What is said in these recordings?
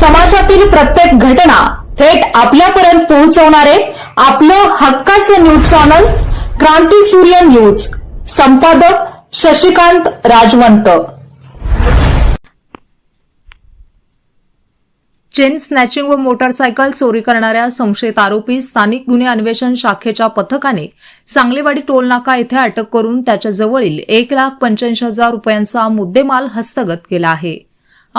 समाजातील प्रत्येक घटना थेट आपल्यापर्यंत पोहोचवणारे आपलं हक्काचं न्यूज चॅनल क्रांती सूर्य न्यूज. संपादक शशिकांत राजवंत. चेन स्नॅचिंग व मोटारसायकल चोरी करणाऱ्या संशयित आरोपी स्थानिक गुन्हे अन्वेषण शाखेच्या पथकाने सांगलेवाडी टोलनाका येथे अटक करून त्याच्याजवळील एक लाख पंच्याऐंशी हजार रुपयांचा मुद्देमाल हस्तगत केला आहे.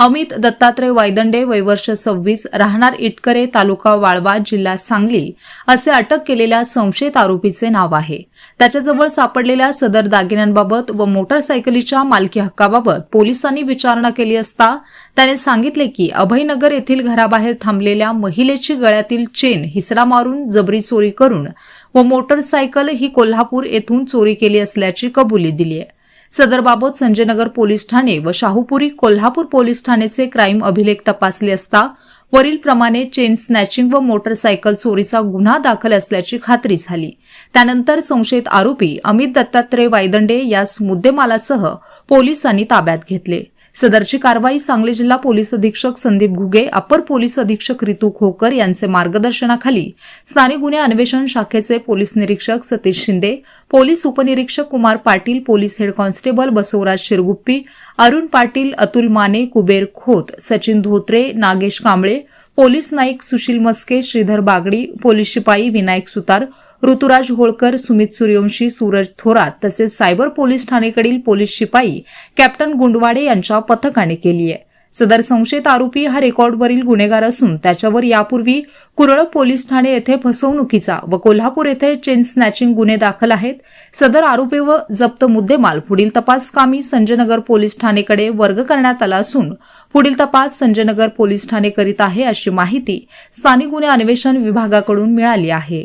अमित दत्तात्रय वायदंडे वयवर्ष सव्वीस राहणार इटकरे तालुका वाळवा जिल्हा सांगली असे अटक केलेल्या संशयित आरोपीचे नाव आहे. त्याच्याजवळ सापडलेल्या सदर दागिन्यांबाबत व मोटारसायकलीच्या मालकी हक्काबाबत पोलिसांनी विचारणा केली असता त्याने सांगितले की अभयनगर येथील घराबाहेर थांबलेल्या महिलेची गळ्यातील चेन हिसरा मारून जबरी चोरी करून व मोटरसायकल ही कोल्हापूर येथून चोरी केली असल्याची कबुली दिली आहे. सदरबाबत संजयनगर पोलीस ठाणे व शाहूपुरी कोल्हापूर पोलीस ठाणेचे क्राईम अभिलेख तपासले असता वरीलप्रमाणे चेन स्नॅचिंग व मोटरसायकल चोरीचा गुन्हा दाखल असल्याची खात्री झाली. त्यानंतर संशयित आरोपी अमित दत्तात्रय वायदंडे यास मुद्देमालासह पोलिसांनी ताब्यात घेतले. सदरची कारवाई सांगली जिल्हा पोलीस अधीक्षक संदीप घुगे अपर पोलीस अधीक्षक रितू खोकर यांचे मार्गदर्शनाखाली स्थानिक गुन्हे अन्वेषण शाखेचे पोलीस निरीक्षक सतीश शिंदे पोलीस उपनिरीक्षक Kumar Patil police head constable Basavaraj Shirguppi Arun Patil Atul Mane Kuber Khot Sachin Dhotre Nagesh Kamble police Naik Sushil Maske Shridhar Bagdi police शिपाई विनायक सुतार ऋतुराज होळकर सुमित सूर्यवंशी सूरज थोरात तसेच सायबर पोलीस ठाणेकडील पोलीस शिपाई कॅप्टन गुंडवाडे यांच्या पथकाने केली आहे. सदर संशयित आरोपी हा रेकॉर्डवरील गुन्हेगार असून त्याच्यावर यापूर्वी कुरळ पोलीस ठाणे येथे फसवणुकीचा व कोल्हापूर येथे चेन स्नॅचिंग गुन्हे दाखल आहेत. सदर आरोपी व जप्त मुद्देमाल पुढील तपास कामी संजयनगर पोलीस ठाणेकडे वर्ग करण्यात आला असून पुढील तपास संजयनगर पोलीस ठाणे करीत आहे अशी माहिती स्थानिक गुन्हे अन्वेषण विभागाकडून मिळाली आहे.